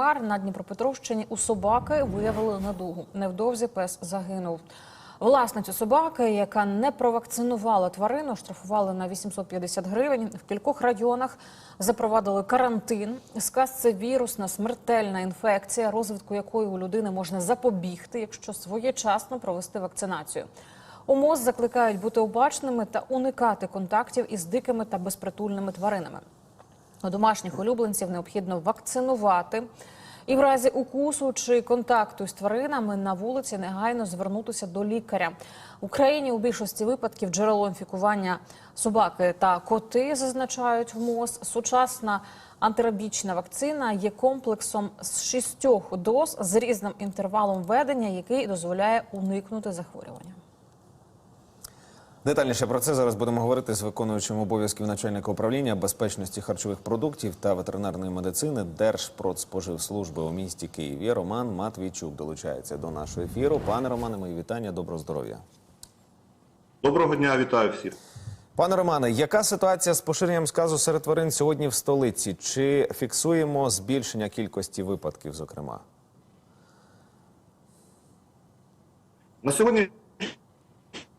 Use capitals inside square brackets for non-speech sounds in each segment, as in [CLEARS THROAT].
На Дніпропетровщині у собаки виявили недугу. Невдовзі пес загинув. Власницю собаки, яка не провакцинувала тварину, штрафували на 850 гривень. В кількох районах запровадили карантин. Сказ це вірусна смертельна інфекція, розвитку якої у людини можна запобігти, якщо своєчасно провести вакцинацію. У МОЗ закликають бути обачними та уникати контактів із дикими та безпритульними тваринами. Домашніх улюбленців необхідно вакцинувати. І в разі укусу чи контакту з тваринами на вулиці негайно звернутися до лікаря. В Україні у більшості випадків джерело інфікування собаки та коти зазначають в МОЗ. Сучасна антирабічна вакцина є комплексом з шістьох доз з різним інтервалом введення, який дозволяє уникнути захворювання. Детальніше про це зараз будемо говорити з виконуючим обов'язків начальника управління безпечності харчових продуктів та ветеринарної медицини Держпродспоживслужби у місті Києві. Роман Матвійчук долучається до нашого ефіру. Пане Романе, мої вітання, доброго здоров'я. Доброго дня, вітаю всіх. Пане Романе, яка ситуація з поширенням сказу серед тварин сьогодні в столиці? Чи фіксуємо збільшення кількості випадків, зокрема? На сьогодні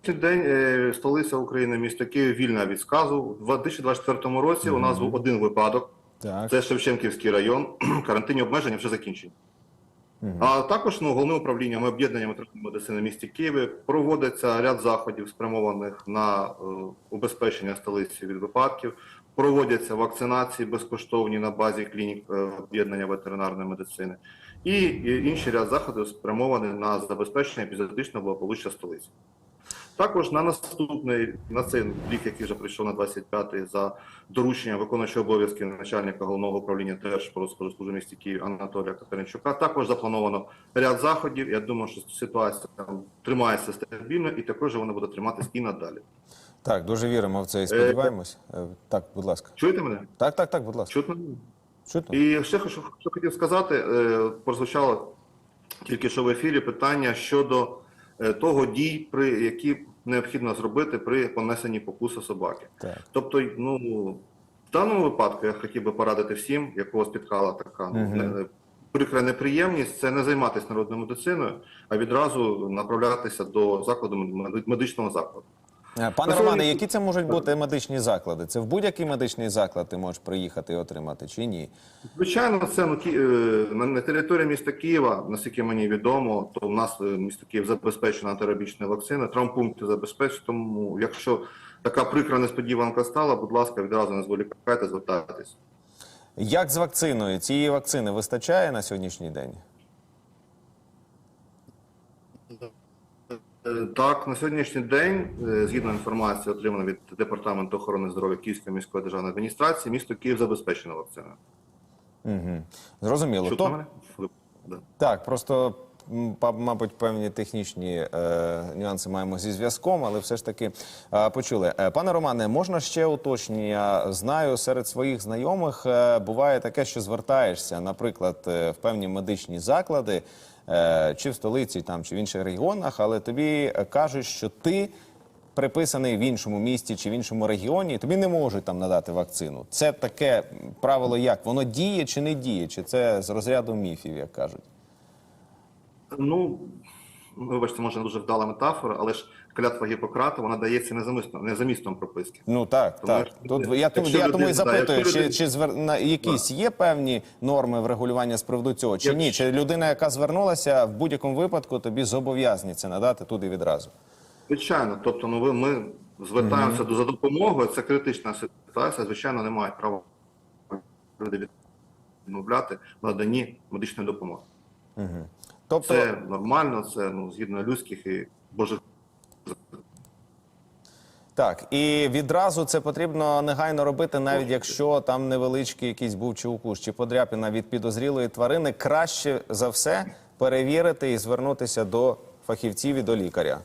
день е, столиця України, місто Київ, вільна від сказу. У 2024 році у нас був один випадок. Так. Це Шевченківський район. [CLEARS THROAT] Карантинні обмеження вже закінчені. А також ну, головним управлінням і об'єднанням медицини в місті Києві проводиться ряд заходів, спрямованих на е, убезпечення столиці від випадків. Проводяться вакцинації безкоштовні на базі клінік е, об'єднання ветеринарної медицини. І, і інший ряд заходів спрямований на забезпечення епізодичного благополуччя столиці. Також на наступний на цей рік, який вже прийшов на 25-й, за дорученням виконуючого обов'язки начальника головного управління Держпродспоживслужби місті Київ Анатолія Катеринчука. Також заплановано ряд заходів. Я думаю, що ситуація там тримається стабільно, і також вона буде триматись і надалі. Так, дуже віримо в це і сподіваємось. Е, Так, будь ласка. Чуєте мене? Так, так, так, будь ласка. Чутно? Чутно? І ще що, що хотів сказати, е, прозвучало тільки що в ефірі питання щодо е, того дій, при які необхідно зробити при понесенні покуса собаки. Так. Тобто, ну в даному випадку я хотів би порадити всім, якого спіткала така ну, Мгм. не- прикра неприємність, це не займатися народною медициною, а відразу направлятися до закладу медичного закладу. Е, Пане Романе, які це можуть бути медичні заклади? Це в будь-який медичний заклад ти можеш приїхати і отримати чи ні? Звичайно, це ну, Ки- е, на, території міста Києва, наскільки мені відомо, то в нас е, місто Київ забезпечена антирабічною вакциною, травмпункти забезпечені. Тому, якщо така прикра несподіванка стала, будь ласка, відразу не зволікайте, звертайтесь. Як з вакциною? Цієї вакцини вистачає на сьогоднішній день? Е, Так, на сьогоднішній день, е, згідно інформації, отриманої від департаменту охорони здоров'я Київської міської державної адміністрації, місто Київ забезпечено вакциною. Угу. Зрозуміло. Чутно То- мене? Да. Так, просто, мабуть, певні технічні е, нюанси маємо зі зв'язком, але все ж таки е, почули. Е, пане Романе, можна ще уточнення? Знаю, серед своїх знайомих е, буває таке, що звертаєшся, наприклад, е, в певні медичні заклади, е, чи в столиці, там, чи в інших регіонах, але тобі кажуть, що ти. Приписаний в іншому місті чи в іншому регіоні, тобі не можуть там надати вакцину. Це таке правило як? Воно діє чи не діє? Чи це з розряду міфів, як кажуть? Ну, вибачте, може, дуже вдала метафора, але ж клятва Гіппократа, вона дається не за містом, не за містом прописки. Ну так, Тому так. Тут я, тому- я тому і запитую, чи, людина- чи звер... на якісь є певні норми врегулювання з приводу цього, чи ні? Чи людина, яка звернулася, в будь-якому випадку тобі зобов'язані це надати туди відразу? Звичайно, тобто, ну ви ми звертаємося до за допомогою. Це критична ситуація. Звичайно, не мають права відмовляти наданні медичної допомоги. Тобто, Це нормально, це ну згідно людських і божих. так, і відразу це потрібно негайно робити, навіть якщо там невеличкий якийсь був чи укус, чи подряпіна від підозрілої тварини, краще за все перевірити і звернутися до фахівців і до лікаря.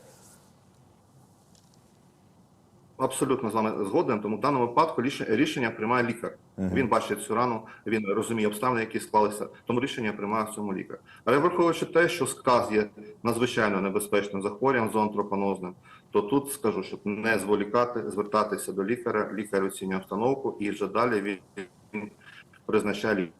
Абсолютно з вами згоден. Тому в даному випадку ріш- рішення приймає лікар. Він бачить цю рану, він розуміє обставини, які склалися. Тому рішення приймає в цьому лікар. Але враховуючи те, що сказ є надзвичайно небезпечним захворюванням зоонтропонозним, то тут скажу, щоб не зволікати, звертатися до лікаря, лікар оцінює обстановку і вже далі він призначає лікування.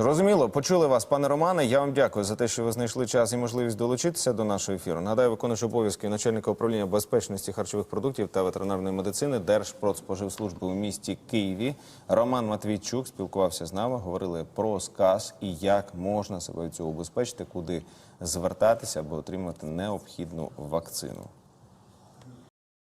Зрозуміло, почули вас, пане Романе. Я вам дякую за те, що ви знайшли час і можливість долучитися до нашого ефіру. Нагадаю, виконуючи обов'язки начальника управління безпечності харчових продуктів та ветеринарної медицини Держпродспоживслужби у місті Києві. Роман Матвійчук спілкувався з нами. Говорили про сказ і як можна себе від цього убезпечити, куди звертатися, аби отримати необхідну вакцину.